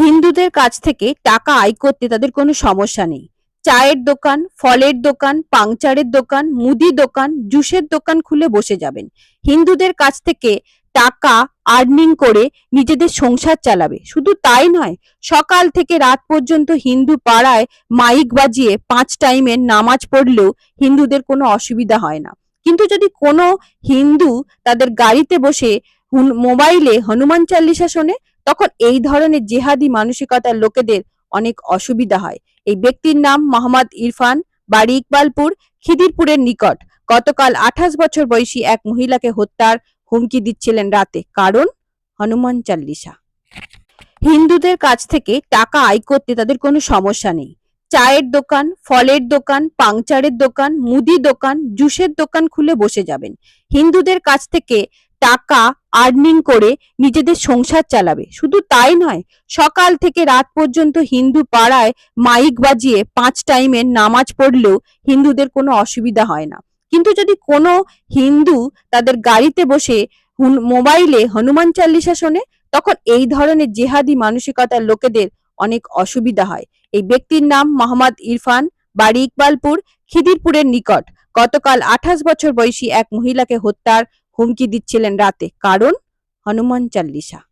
হিন্দুদের কাছ থেকে টাকা আয় করতে তাদের কোনো সমস্যা নেই। চায়ের দোকান, ফলের দোকান, পাংচারের দোকান, মুদি দোকান, জুসের দোকান খুলে বসে যাবেন। হিন্দুদের কাছ থেকে টাকা আর্নিং করে নিজেদের সংসার চালাবে। শুধু তাই নয়, সকাল থেকে রাত পর্যন্ত হিন্দু পাড়ায় মাইক বাজিয়ে পাঁচ টাইমের নামাজ পড়লেও হিন্দুদের কোনো অসুবিধা হয় না। কিন্তু যদি কোনো হিন্দু তাদের গাড়িতে বসে মোবাইলে হনুমান চাল্লিশা শোনে তখন এই ধরনের জেহাদি মানসিকতার লোকেদের অনেক অসুবিধা হয়। এই ব্যক্তির নাম মোহাম্মদ ইরফান, বাড়ি ইকবালপুর, খিদিরপুরের নিকট। গতকাল আঠাশ বছর বয়সী এক মহিলাকে হত্যার হুমকি দিচ্ছিলেন রাতে। কারণ? হনুমান চাল্লিশা। হিন্দুদের কাছ থেকে টাকা আয় করতে তাদের কোনো সমস্যা নেই। চায়ের দোকান, ফলের দোকান, পাংচারের দোকান মুদি দোকান, জুসের দোকান খুলে বসে যাবেন। হিন্দুদের কাছ থেকে টাকা আর্নিং করে নিজেদের সংসার চালাবে। শুধু তাই নয়, সকাল থেকে রাত পর্যন্ত হিন্দু পাড়ায় মাইক বাজিয়ে পাঁচ টাইমের নামাজ পড়লেও হিন্দুদের কোনো অসুবিধা হয় না। কিন্তু যদি কোনো হিন্দু তাদের গাড়িতে বসে মোবাইলে হনুমান চাল্লিশা শোনে, তখন এই ধরনের জেহাদি মানসিকতার লোকেদের অনেক অসুবিধা হয়। এই ব্যক্তির নাম মোহাম্মদ ইরফান, বাড়ি ইকবালপুর, খিদিরপুরের নিকট। গতকাল আঠাশ বছর বয়সী এক মহিলাকে হত্যার হুমকি দিচ্ছিলেন রাতে। কারণ হনুমান চাল্লিশা।